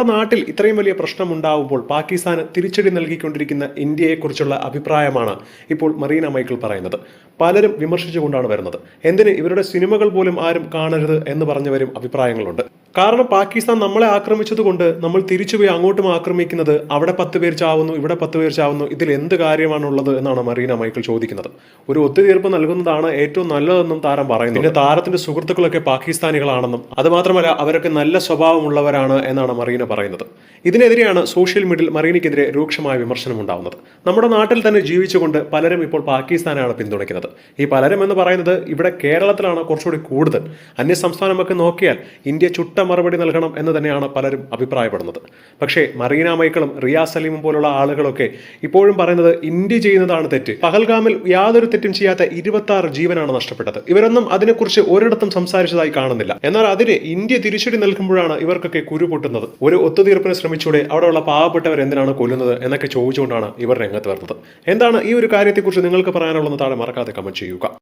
ആ നാട്ടിൽ ഇത്രയും വലിയ പ്രശ്നമുണ്ടാവുമ്പോൾ പാകിസ്ഥാന് തിരിച്ചടി നൽകിക്കൊണ്ടിരിക്കുന്ന ഇന്ത്യയെക്കുറിച്ചുള്ള അഭിപ്രായമാണ് ഇപ്പോൾ മറീന മൈക്കിൾ പറയുന്നത്. പലരും വിമർശിച്ചുകൊണ്ടാണ് വരുന്നത്. എന്തിന് ഇവരുടെ സിനിമകൾ പോലും ആരും കാണരുത് എന്ന് പറഞ്ഞവരും അഭിപ്രായങ്ങളുണ്ട്. കാരണം പാകിസ്ഥാൻ നമ്മളെ ആക്രമിച്ചതുകൊണ്ട് നമ്മൾ തിരിച്ചുപോയി അങ്ങോട്ടും ആക്രമിക്കുന്നത് അവിടെ പത്ത് പേർ ചാവുന്നു ഇവിടെ പത്ത് പേർ ചാവുന്നു. ഇതിൽ എന്ത് കാര്യമാണുള്ളത് എന്നാണ് മറീന മൈക്കിൾ ചോദിക്കുന്നത്. ഒരു ഒത്തുതീർപ്പ് നൽകുന്നതാണ് ഏറ്റവും നല്ലതെന്നും താരം പറയുന്നു. പിന്നെ താരത്തിന്റെ സുഹൃത്തുക്കളൊക്കെ പാകിസ്ഥാനികളാണെന്നും അതുമാത്രമല്ല അവരൊക്കെ നല്ല സ്വഭാവമുള്ളവരാണ് എന്നാണ് മറീന പറയുന്നത്. ഇതിനെതിരെയാണ് സോഷ്യൽ മീഡിയയിൽ മറീനയ്ക്കെതിരെ രൂക്ഷമായ വിമർശനം ഉണ്ടാവുന്നത്. നമ്മുടെ നാട്ടിൽ തന്നെ ജീവിച്ചുകൊണ്ട് പലരും ഇപ്പോൾ പാകിസ്ഥാനാണ് പിന്തുണയ്ക്കുന്നത്. ഈ പലരും എന്ന് പറയുന്നത് ഇവിടെ കേരളത്തിലാണ് കുറച്ചുകൂടി കൂടുതൽ. അന്യ സംസ്ഥാനമൊക്കെ നോക്കിയാൽ ഇന്ത്യ ചുട്ട മറുപടി നൽകണം എന്ന് തന്നെയാണ് പലരും അഭിപ്രായപ്പെടുന്നത്. പക്ഷേ മറീന മൈക്കിളും റിയാസ് സലീമും പോലുള്ള ആളുകളൊക്കെ ഇപ്പോഴും പറയുന്നത് ഇന്ത്യ ചെയ്യുന്നതാണ് തെറ്റ്. പഹൽഗാമിൽ യാതൊരു തെറ്റും ചെയ്യാത്ത ഇരുപത്തി ആറ് ജീവനാണ് നഷ്ടപ്പെട്ടത്. ഇവരൊന്നും അതിനെക്കുറിച്ച് ഒരിടത്തും സംസാരിച്ചതായി കാണുന്നില്ല. എന്നാൽ അതിന് ഇന്ത്യ തിരിച്ചടി നൽകുമ്പോഴാണ് ഇവർക്കൊക്കെ കുരു പൊട്ടുന്നത്. ഒരു ഒത്തുതീർപ്പിന് ശ്രമിച്ചൂടെ അവിടെയുള്ള പാവപ്പെട്ടവർ എന്തിനാണ് കൊല്ലുന്നത് എന്നൊക്കെ ചോദിച്ചുകൊണ്ടാണ് ഇവർ രംഗത്ത് വരുന്നത്. എന്താണ് ഈ ഒരു കാര്യത്തെക്കുറിച്ച് നിങ്ങൾക്ക് പറയാനുള്ളത് താഴെ മറക്കാതെ കമന്റ് ചെയ്യുക.